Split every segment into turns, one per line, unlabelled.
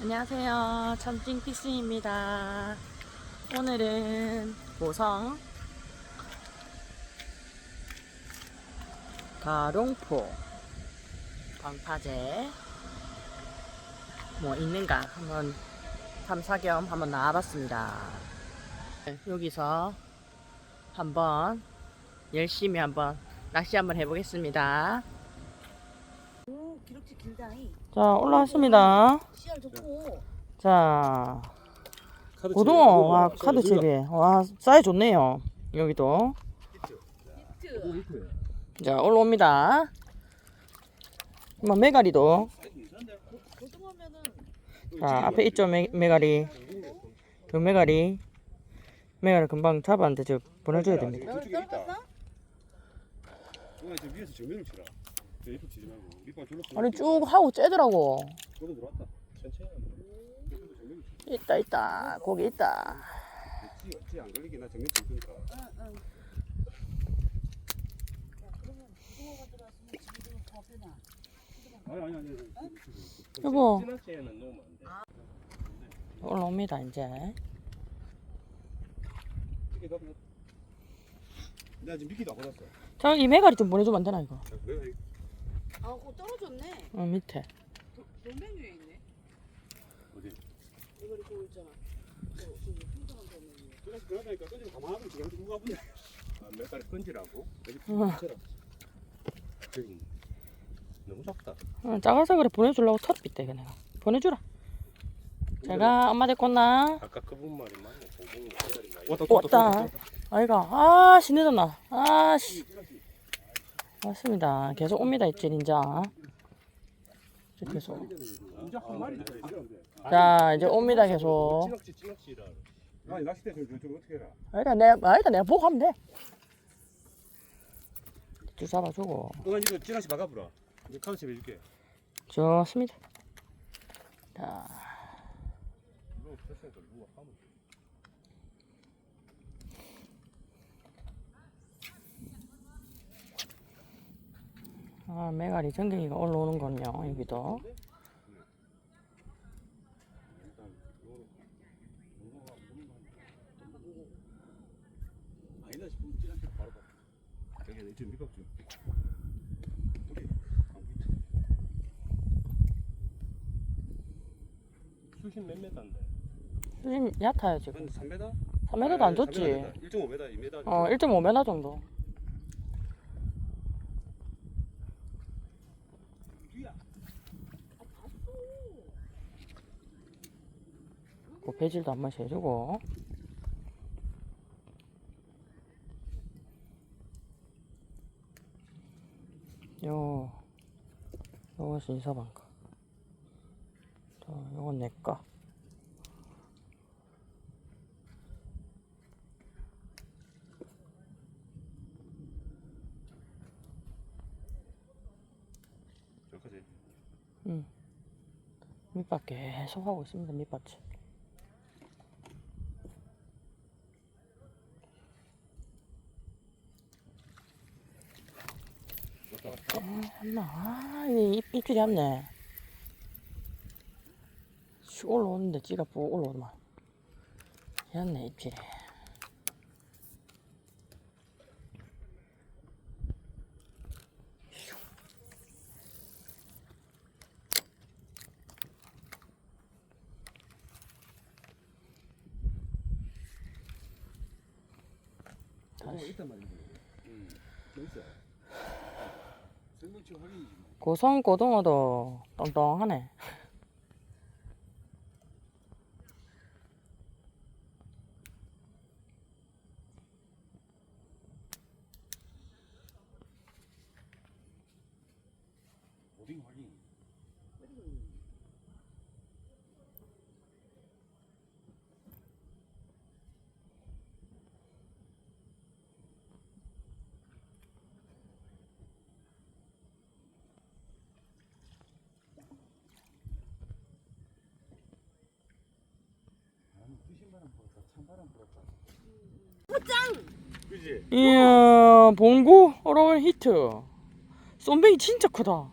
안녕하세요. 참찡피스입니다. 오늘은 고성 가롱포 방파제 뭐 있는가 한번 탐사 겸 한번 나와봤습니다. 네, 여기서 한번 열심히 한번 낚시 한번 해보겠습니다.
오, 기럭지 길다잉.
자 올라왔습니다.
좋고.
자
카드
고등어. 와. 카드. 칩이 와 사이 좋네요 여기도. 자 올라옵니다 뭐 메가리도
고등어면은
자 앞에 있죠 메, 메가리 요 메가리 메가리 금방 잡았는데 저 보내줘야 됩니다
위에서 정면을 치라. 치지 말고 밑발.
아니 쭉 하고 째더라고
들어왔다.
있다 있다 거기 있다
찌- 걸리게 나. 아니 아니 아니.
여보. 올라옵니다 이제
나나 지금 미끼도 안 받았어.
자이 메가리 좀 보내주면 안 되나 이거
이-
아, 그거 떨어졌네.
어 밑에
돌멩이? 이거 이거 있잖아. 저, 저 풍성한 돌멩이.
그래서 그러다니까 끈질 가만히 지금 누가 보냐. 아, 몇 달에 끈질하고 여기
어.
붙여라. 저기. 너무 작다.
어, 작아서 그래 보내주려고 털 빗대 내가 보내주라 제가 엄마 데리고 온나
아까 그분 말이 맞네. 공공 대가리 많이. 왔다
왔다. 아이가 아씨 늦었나 아씨 맞습니다 계속 옵니다 이제 이제 계속
마리
자 이제 옵니다 계속
찌낚시 찌낚시라. 아니 낚싯대 좀, 좀 어떻게 해라.
아니다 내가 아니다 내가 보고 하면 돼줄 잡아주고
너가 이거 찌낚시 박아보라. 이제 칩 해줄게.
좋습니다 자
이거 됐으니까 누가 하면 돼.
아, 메가리 전갱이가 올라오는군요 여기도?
수심 몇 메다인데?
수심 얕아요 지금
한 3m?
3m도 안 줬지
1.5m, 2m.
어 1.5m 정도
뒤야.
그 배질도 한 번씩 해주고 요 요것이 인사방가 자 요건 내꺼. 밑밥 계속 하고 있습니다 밑밥치 엄마 아 이게 입, 입질이 없네 슉 올라오는데 찌가 푹 올라오더만 였네 입질이
어, 일단 말이지. 음. 있어.
고성 고등어도 똥똥하네
오딩 확인. 그지?
이야 봉구 어로운 히트 쏨뱅이 진짜 크다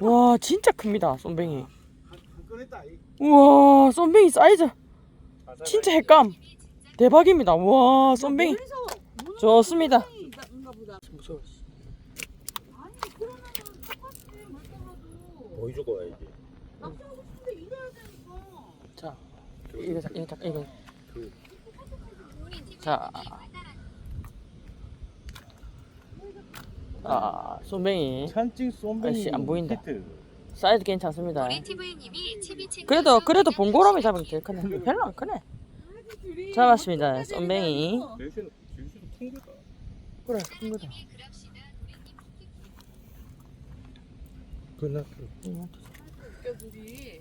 와 진짜 큽니다 쏨뱅이.
이.
우와 쏨뱅이 사이즈 진짜 핵감 대박입니다 우와 쏨뱅이 좋습니다.
가 보다.
무서워
아니 그러면은 똑같이 멀쩡하고
보여주고 와야지.
납치하고 싶은데 이래야 되니까.
자 이거 자 이거 자 이거 그자 아, 쏨뱅이
찬찡 쏨뱅이
아이씨, 안 보인다.
히트.
사이즈 괜찮습니다.
우리 TV님이 치비친
그래도 그래도 봉고람이 잡으면 제일 크네. 별로 안 크네. 잡았습니다. 쏨뱅이.
큰 거다.
그래, 큰 거다.
끝났어.
웃겨 둘이.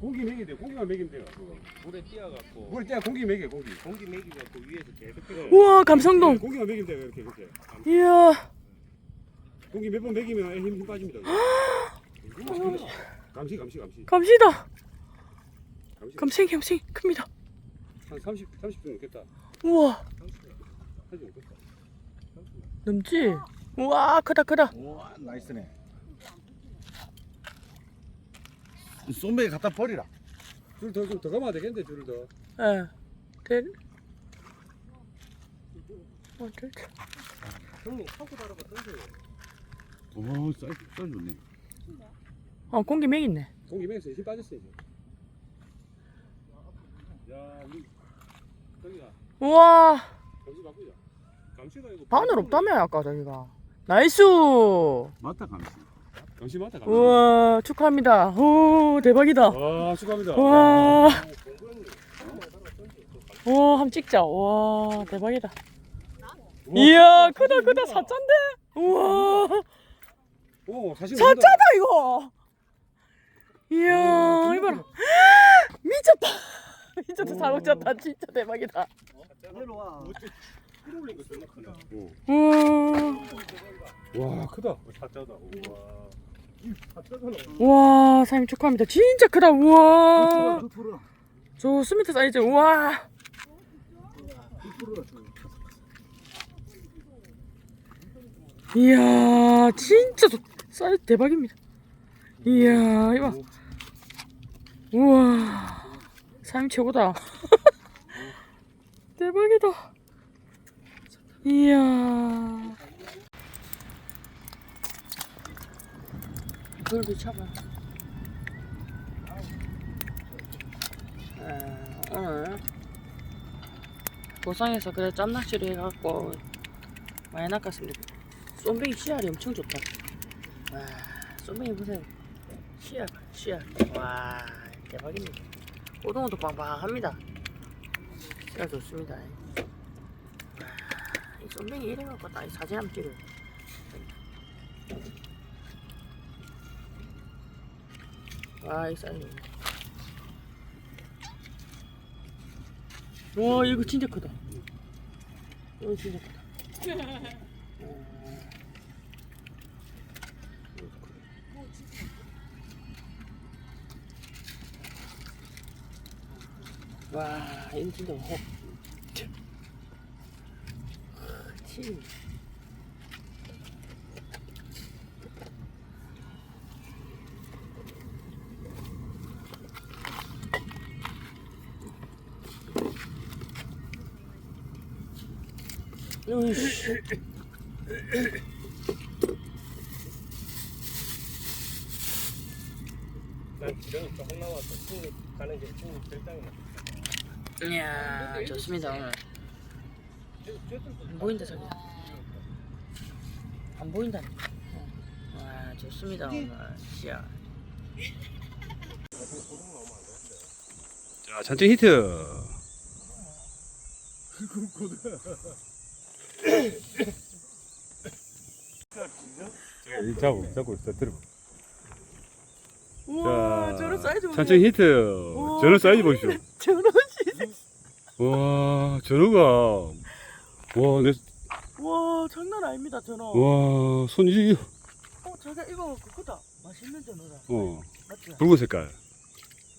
고기 먹이면 돼. 고기만 먹이면 돼요. 그거.
물에 띄어갖고
물 때야 고기 먹여 고기.
공기 먹이갖고 위에서 계속 끓여.
우와, 감성동.
고기만 먹이면 돼요. 이렇게 이렇게.
이야,
고기 몇 번 먹이면 힘, 힘 빠집니다. 감시 감시 감시.
감시다.
감시.
감생, 감생, 큽니다.
한 30, 30분 넘겠다.
우와,
30분 넘겠다.
넘지? 우와, 크다, 크다.
우와 나이스네 쏨뱅이 갖다 버리라
줄더좀더 가면 안 되겠는데 줄을 더.
예. 될. 어, 될.
형님 하고 달아봐 던져요.
오 사이즈 사이즈 좋네
어, 공기 맥 있네.
고기 먹여서 힘 빠졌어 이제. 야, 우리 저기가
우와,
바꾸자. 이거.
바늘 없다며, 아까 저기가. 나이스!
맞다 감시
맞다. 감시.
우와, 축하합니다. 오, 대박이다.
와, 축하합니다.
와. 와, 한번 찍자. 와, 대박이다. 이야, 크다, 크다. 사짠데? 우와,
오, 사실
사짜다, 이거. 이야, 이봐라. 미쳤다. 미쳤다, 사고 쳤다. 진짜 대박이다.
크네.
우와,
와, 크다. 사자다. 우와.
우와, 사장님 축하합니다. 진짜 크다. 우와. 좋습니다, 사이즈. 우와. 이야, 진짜 좋, 사이즈 대박입니다. 이야, 이봐. 우와. 사장님 최고다. 대박이다. 이야. 그걸도 잡아. 아, 오늘 보상에서 그래 짬낚시를 해갖고 많이 낚았습니다. 쏨뱅이 씨알이 엄청 좋다. 와, 쏨뱅이 보세요. 씨알, 봐, 씨알. 와, 대박입니다. 오동어도 빵빵합니다. 씨알 좋습니다. 와, 이 쏨뱅이 이래갖고 딱 사진 한번 찍어 요. 와, 이 사이즈. 와, 이거 진짜 크다. 이거 진짜 크다. 와, 이거 진짜 호. 치. 으이씨.
난 조금 가는 게.
이야, 좋습니다, 오늘. 안 보인다, 저기. 안 보인다. 어. 와, 좋습니다, 오늘. 씨야.
자, 찬증 히트. 잡고 잡고 있어 들어.
우와, 저런 사이즈 보세요.
찬증 히트.
우와,
저런 사이즈 보십시오.
저런 씨.
와, 저거가 와, 내
와, 장난 아닙니다, 저런.
와, 손이
어, 저게 이거 그거다. 맛있는 전어다.
어,
맞지?
붉은 색깔.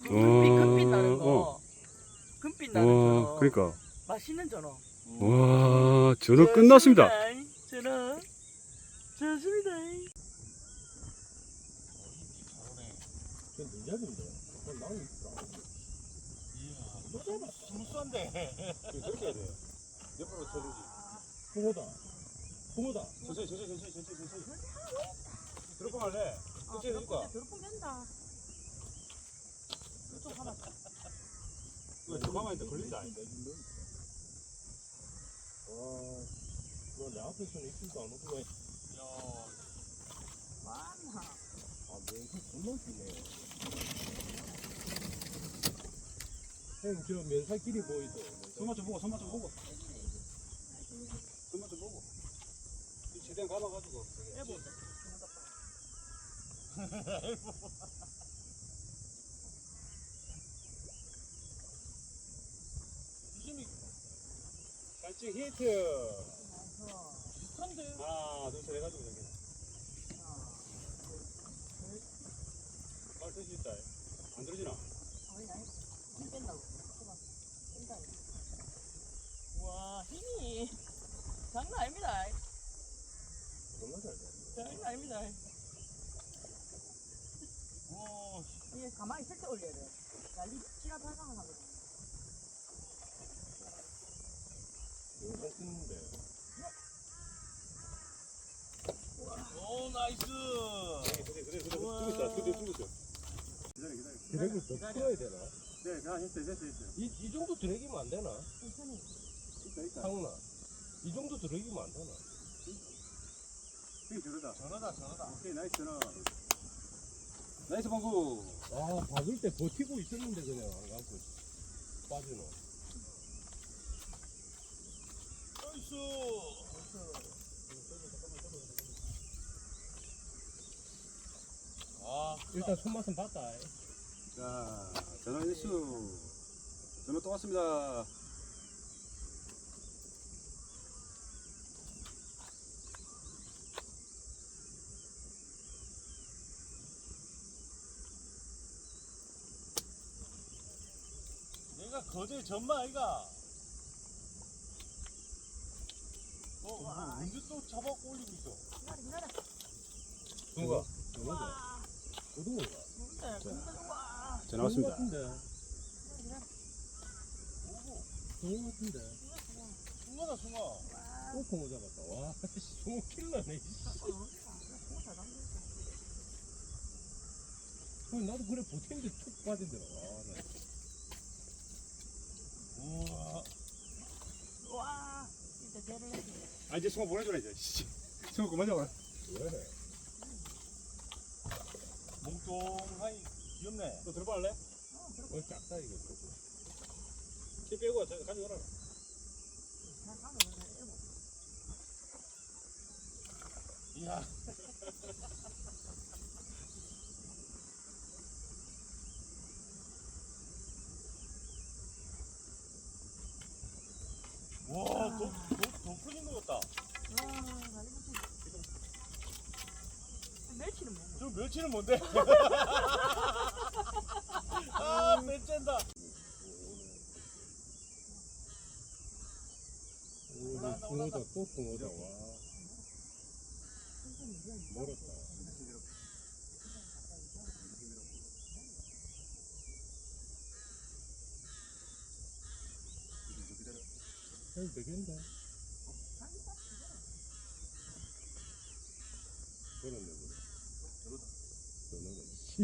그 금빛, 금빛
어,
나는 거.
어.
금빛 나는 전어.
와, 그러니까
맛있는 전어.
와, 저거 끝났습니다.
전어. 좋습니다.
저. 옆으로 쳐주지. 홍어다. 홍어다. 천천히, 천천히, 천천히, 천천히, 천천히. 들어가 말래. 끝이 해줄까?
저렇게 된다. 이쪽 가봐.
왜 저가만 있다 걸린다. 와, 너내 앞에서는 입술도 안 오고 왜? 야,
많아.
아, 면수 존나 기네. 형, 저 면살길이 보이죠? 손맛 좀 보고, 손맛 좀 보고. 손맛 좀 보고. 이 최대한 감아가지고.
일본.
유심 같이 히트. 비슷한데? 하나, 둘, 셋 해가지고 저기. 빨리 쓸수 있다. 안 들어지나?
힘 뺀다고. 뺀다. 와, 힘이 장난 아닙니다. 장난 아닙니다.
오,
이게 가만히 있을 때 올려야 돼. 난리 지나 발광을 하거든.
영상 찍는데. 이, 이 정도 드랙이면 안 되나? 상훈아. 이 정도 드랙이면 안 되나?
저러다.
전화다, 전화다.
오케이, 나이스 전화. 나이스 방구.
아, 박을 때 버티고 있었는데 그냥 안 가고 빠지노. 나이스. 아, 일단 손맛은 봤다.
자, 전화 일수. 전화 또 왔습니다.
내가 거제 전마 아이가. 어, 언제 또 잡아고 올리고 있어?
기다려, 기다려.
누가? 누가?
와,
고등어가.
진짜, 진짜 와.
전화 왔습니다.
같은데. 숭어다 숭어. 또 숭어 잡았다. 와, 숭어 킬러네. 나도 그래 보탠데 툭 빠지더라. 와, 나. 우와.
와, 진짜 했지.
아, 이제 승호 보내줘라, 이제. 씨. 승호 그만 잡아.
왜? 몽뚱하니 귀엽네. 너 들어볼래? 어, 작다 이거. 키 빼고 저 가져오라. 이야. 와, 더, 더, 더 풀린 것 같다.
와, 난리 붙지. 멸치는 뭐?
저 멸치는 뭔데? 아, 멸치다. 오, 붕어다, 또 붕어다, 와. 멀었다. 잘 되겠다. 그러네, 그래. 저러다.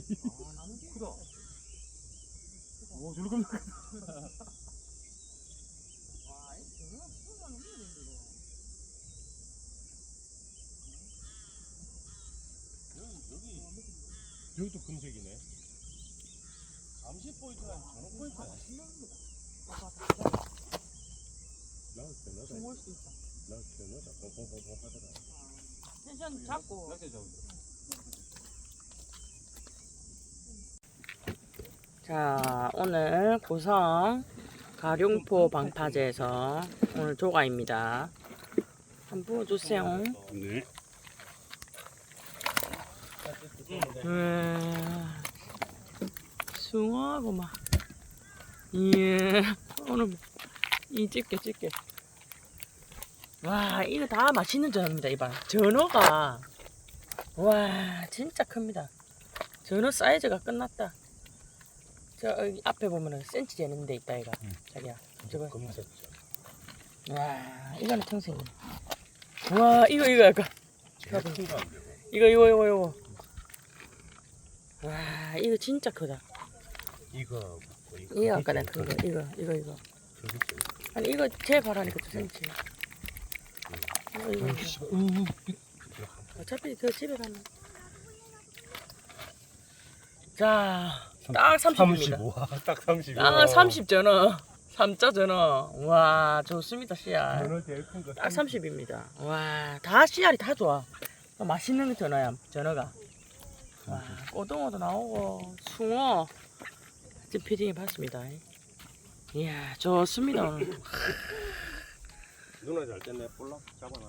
크다. 오, 저렇게.
와, 이 저런 수만 없는데 이거.
여기, 여기, 여기도 금색이네. 감시 포인트가 저런 포인트야.
봐봐,
나 편하다.
숨을 수 있어.
나 편하다. 호호호호 하더라.
텐션 잡고.
자, 오늘 고성 가룡포 방파제에서 오늘 조가입니다. 한번 부어주세요.
네.
음, 숭어하고 막, 예, 오늘 이 집게 집게. 와, 이거 다 맛있는 전어입니다, 이봐. 전어가, 와, 진짜 큽니다. 전어 사이즈가 끝났다. 저 여기 앞에 보면은 센치 재는 데 있다 이가. 자기야. 저거.
검은색.
와 이거는 청생이. 와 이거 이거 약간. 이거 이거 이거 이거. 와 이거 진짜 크다.
이거 뭐 이거.
이거 아까 내가 그거 이거 이거 이거. 아니 이거 제 바라니까 두 센치. 이거 이거. 이거. 어차피 그 집에 가면. 자, 딱 30입니다.
35. 딱 30.
딱 30 전어. 3자 전어. 와, 좋습니다, 씨알.
저는 제일 큰 거.
딱 30입니다. 와, 다 씨알이 다 좋아. 맛있는 전어야, 전어가. 와, 꼬동어도 나오고, 숭어. 지금 피딩해 봤습니다. 이야, 좋습니다, 오늘.
누나 잘 뗐네. 볼락 잡아놔.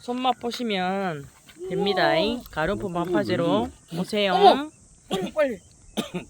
손맛 보시면 됩니다. 가lum프 마파제로 오세요.
어머!
빨리, 빨리.